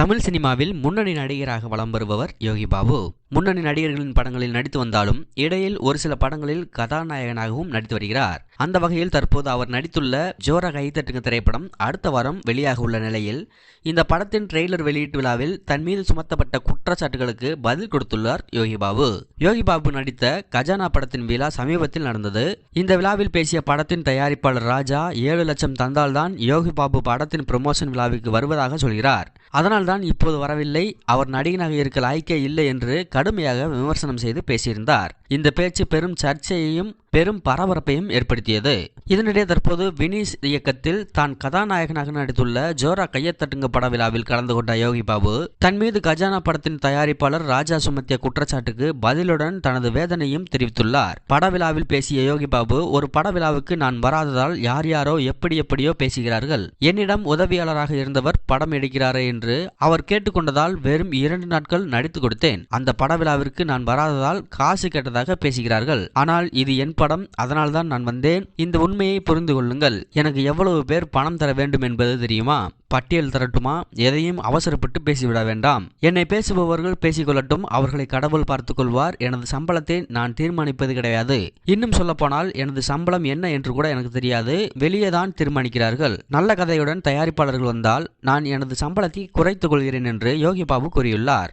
தமிழ் சினிமாவில் முன்னணி நடிகராக வலம் வருபவர் யோகி பாபு. முன்னணி நடிகர்களின் படங்களில் நடித்து வந்தாலும் இடையில் ஒரு சில படங்களில் கதாநாயகனாகவும் நடித்து வருகிறார். அந்த வகையில் தற்போது அவர் நடித்துள்ள ஜோரா கைத்தட்டுங்க திரைப்படம் அடுத்த வாரம் வெளியாக உள்ள நிலையில் இந்த படத்தின் ட்ரெய்லர் வெளியீட்டு விழாவில் தன் மீது சுமத்தப்பட்ட குற்றச்சாட்டுகளுக்கு பதில் கொடுத்துள்ளார் யோகி பாபு. யோகி பாபு நடித்த கஜானா படத்தின் விழா சமீபத்தில் நடந்தது. இந்த விழாவில் பேசிய படத்தின் தயாரிப்பாளர் ராஜா ஏழு லட்சம் தந்தால்தான் யோகி பாபு படத்தின் ப்ரமோஷன் விழாவிற்கு வருவதாக சொல்கிறார். அதனால்தான் இப்போது வரவில்லை. அவர் நடிகனாக இருக்க லாய்க்கே இல்லை என்று கடுமையாக விமர்சனம் செய்து பேசியிருந்தார். இந்த பேச்சு பெரும் சர்ச்சையையும் பெரும் பரபரப்பையும் ஏற்படுத்தியது. இதனிடையே தற்போது வினிஸ் இயக்கத்தில் தான் கதாநாயகனாக நடித்துள்ள ஜோரா கையத்தட்டுங்க பட விழாவில் கலந்து கொண்ட யோகி பாபு தன் மீது கஜானா படத்தின் தயாரிப்பாளர் ராஜா சுமத்திய குற்றச்சாட்டுக்கு பதிலுடன் தனது வேதனையும் தெரிவித்துள்ளார். பட விழாவில் பேசிய யோகி பாபு ஒரு பட விழாவுக்கு நான் வராததால் யார் யாரோ எப்படி எப்படியோ பேசுகிறார்கள். என்னிடம் உதவியாளராக இருந்தவர் படம் எடுக்கிறாரே என்று அவர் கேட்டுக்கொண்டதால் வெறும் இரண்டு நாட்கள் நடித்து கொடுத்தேன். அந்த பட விழாவிற்கு நான் வராததால் காசு கேட்டதாக பேசுகிறார்கள். ஆனால் இது என் படம் படம் அதனால்தான் நான் வந்தேன். இந்த உண்மையை புரிந்து கொள்ளுங்கள். எனக்கு எவ்வளவு பேர் பணம் தர வேண்டும் என்பது தெரியுமா? பட்டியல் தரட்டுமா? எதையும் அவசரப்பட்டு பேசிவிட வேண்டாம். என்னை பேசுபவர்கள் பேசிக்கொள்ளட்டும் அவர்களை கடவுள் பார்த்துக் கொள்வார். எனது சம்பளத்தை நான் தீர்மானிப்பது கிடையாது. இன்னும் சொல்லப்போனால் எனது சம்பளம் என்ன என்று கூட எனக்கு தெரியாது. வெளியே தான் தீர்மானிக்கிறார்கள். நல்ல கதையுடன் தயாரிப்பாளர்கள் வந்தால் நான் எனது சம்பளத்தை குறைத்துக் கொள்கிறேன் என்று யோகி பாபு கூறியுள்ளார்.